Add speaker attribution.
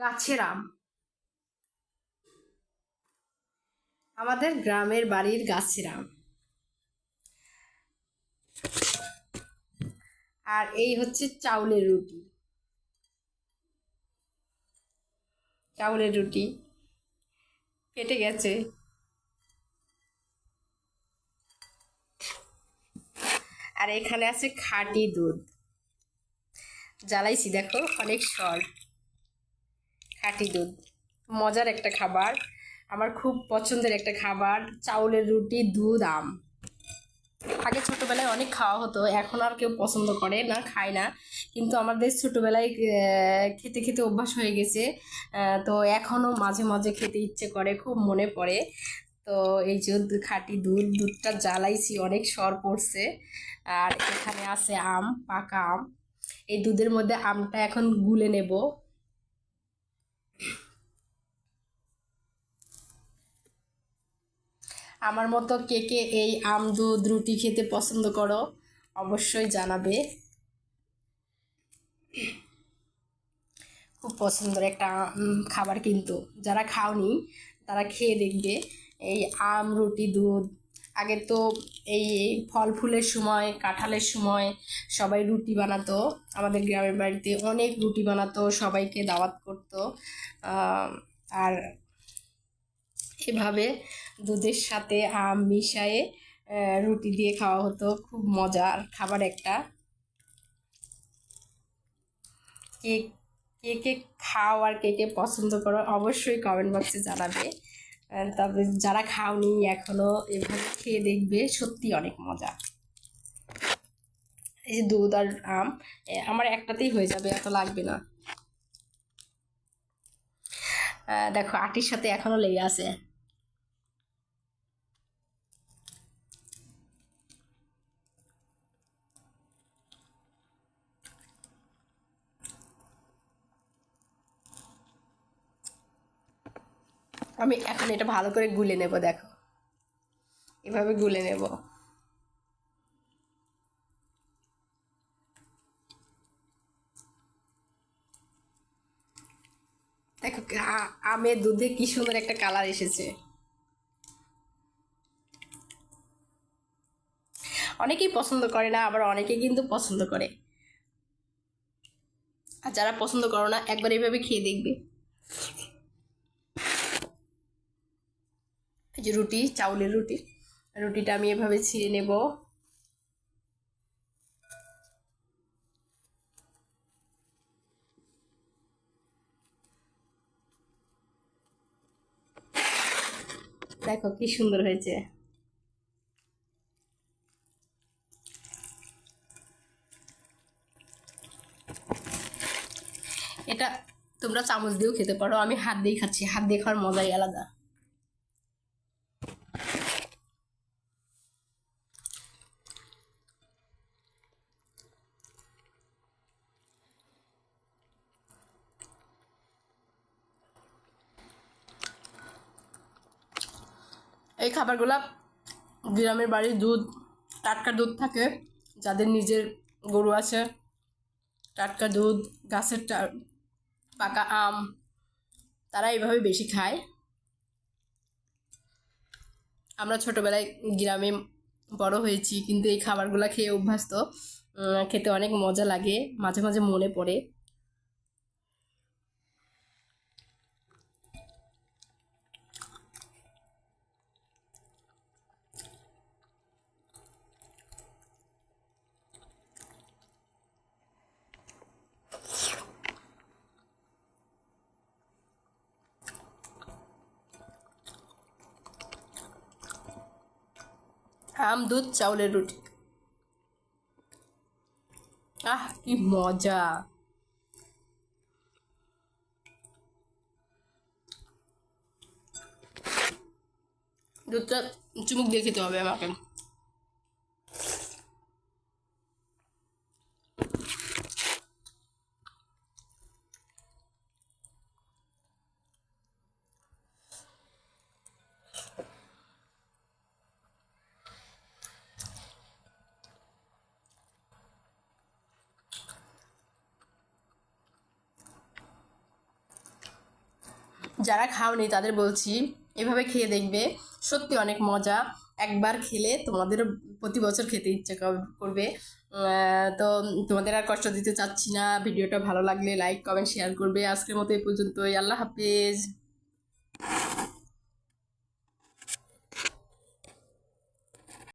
Speaker 1: গাছের আম। আমাদের গ্রামের বাড়ির গাছের আম। আর এই হচ্ছে চাউলের রুটি। চাউলের রুটি কেটে গেছে। আর এখানে আছে খাঁটি দুধ। জ্বালাইছি, দেখো, অনেক সর খাঁটি দুধ মজার একটা খাবার, আমার খুব পছন্দের একটা খাবার, চাউলের রুটি দুধ আম। আগে ছোটোবেলায় অনেক খাওয়া হতো, এখন আর কেউ পছন্দ করে না, খায় না। কিন্তু আমাদের ছোটোবেলায় খেতে খেতে অভ্যাস হয়ে গেছে। তো এখনও মাঝে মাঝে খেতে ইচ্ছে করে, খুব মনে পড়ে। তো এই যে খাঁটি দুধ, দুধটা জ্বালাইছি, অনেক সর পড়ছে। আর এখানে আছে আম, পাকা আম। এই দুধের মধ্যে আমটা এখন গুলে নেব। আমার মতো কে কে এই আম, দুধ, রুটি খেতে পছন্দ করো, অবশ্যই জানাবে। খুব পছন্দের একটা খাবার কিন্তু। যারা খাওনি, তারা খেয়ে দেখবে। এই আম, রুটি, দুধ, আগে তো এই ফল ফুলের সময়, কাঁঠালের সময় সবাই রুটি বানাতো। আমাদের গ্রামের বাড়িতে অনেক রুটি বানাতো, সবাইকে দাওয়াত করতো। আর এভাবে দুধের সাথে আম মিশায়ে রুটি দিয়ে খাওয়া হতো। খুব মজার খাবার একটা। কে কে কে খাও আর কে কে পছন্দ করো অবশ্যই কমেন্ট বক্সে জানাবে। তবে যারা খাওনি এখনও এভাবে খেয়ে দেখবে, সত্যি অনেক মজা। এই যে দুধ আর আম আমার একটাতেই হয়ে যাবে, এত লাগবে না। দেখো আটির সাথে এখনও লেগে আছে। আমি এখন এটা ভালো করে গুলে নেব, দেখো। এভাবে গুলে নেব। দেখো আমের দুধে কি সুন্দর একটা কালার এসেছে। অনেকেই পছন্দ করে না, আবার অনেকে কিন্তু পছন্দ করে। আর যারা পছন্দ করো না, একবার এইভাবে খেয়ে দেখবে এই যে রুটি, চাউলের রুটি। রুটিটা আমি এভাবে ছিঁড়ে নেব। দেখো কি সুন্দর হয়েছে। এটা তোমরা চামচ দিয়েও খেতে পারো। আমি হাত দিয়ে খাচ্ছি। হাত দিয়ে খাওয়ার মজাই আলাদা। এই খাবারগুলো গ্রামের বাড়ির দুধ, টাটকা দুধ থাকে, যাদের নিজের গরু আছে। টাটকা দুধ, গাছের পাকা আম, তারা এইভাবে বেশি খায়। আমরা ছোটোবেলায় গ্রামে বড় হয়েছি, কিন্তু এই খাবারগুলো খেয়ে অভ্যস্ত খেতে অনেক মজা লাগে, মাঝে মাঝে মনে পড়ে। আম দুধ চাউলের রুটি। আহ কি মজা। দুধটা চুমুক দিয়ে খেতে হবে আমাকে। যারা খাওনি তাদের বলছি, এভাবে খেয়ে দেখবে। সত্যি অনেক মজা। একবার খেলে তোমাদের প্রতি বছর খেতে ইচ্ছে কর- করবে। তো তোমাদের আর কষ্ট দিতে চাচ্ছি না। ভিডিওটা ভালো লাগলে লাইক কমেন্ট শেয়ার করবে। আজকের মতো এই পর্যন্তই। আল্লাহ হাফিজ।